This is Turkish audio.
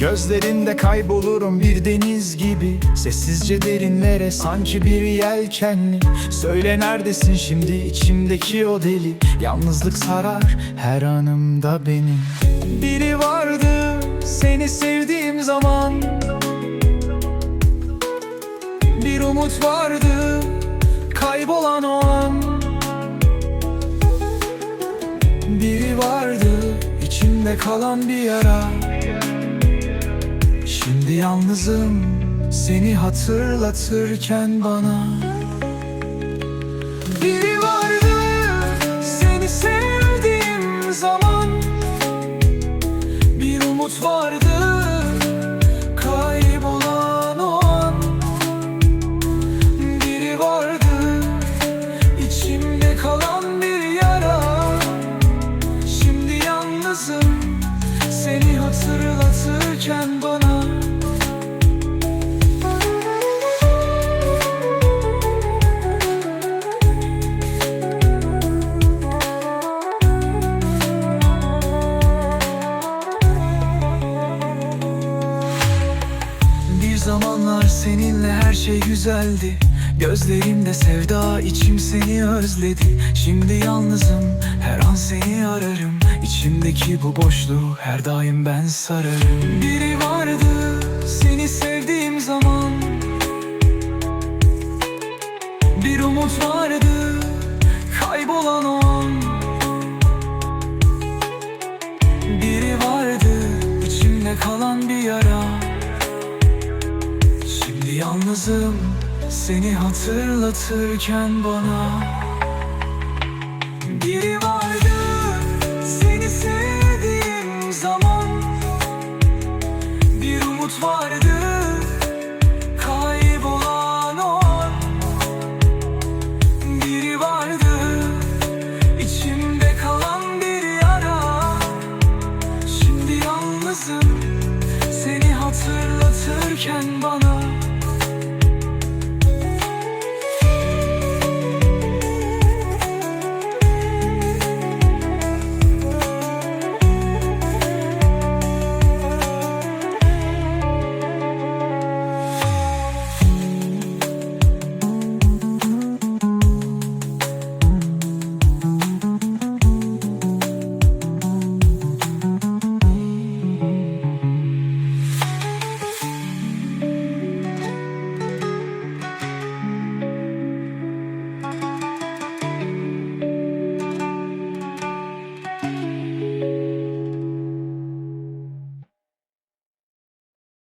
Gözlerinde kaybolurum bir deniz gibi. Sessizce derinlere sanki bir yelkenli. Söyle neredesin şimdi içimdeki o deli. Yalnızlık sarar her anımda benim. Biri vardı seni sevdiğim zaman. Bir umut vardı kaybolan o an. Biri vardı içimde kalan bir yara Şimdi yalnızım seni hatırlatırken bana. Biri vardı seni sevdiğim zaman. Bir umut vardı kaybolan o an. Biri vardı içimde kalan bir zamanlar seninle her şey güzeldi. Gözlerimde sevda içim seni özledi. Şimdi yalnızım her an seni ararım. İçimdeki bu boşluğu her daim ben sararım. Biri vardı seni sevdiğim zaman. Bir umut vardı kaybolan o an. Biri vardı içimde kalan bir yara yalnızım seni hatırlatırken bana Biri vardı seni sevdiğim zaman. Bir umut vardı kaybolan o an. Biri vardı içimde kalan bir yara. Şimdi yalnızım seni hatırlatırken bana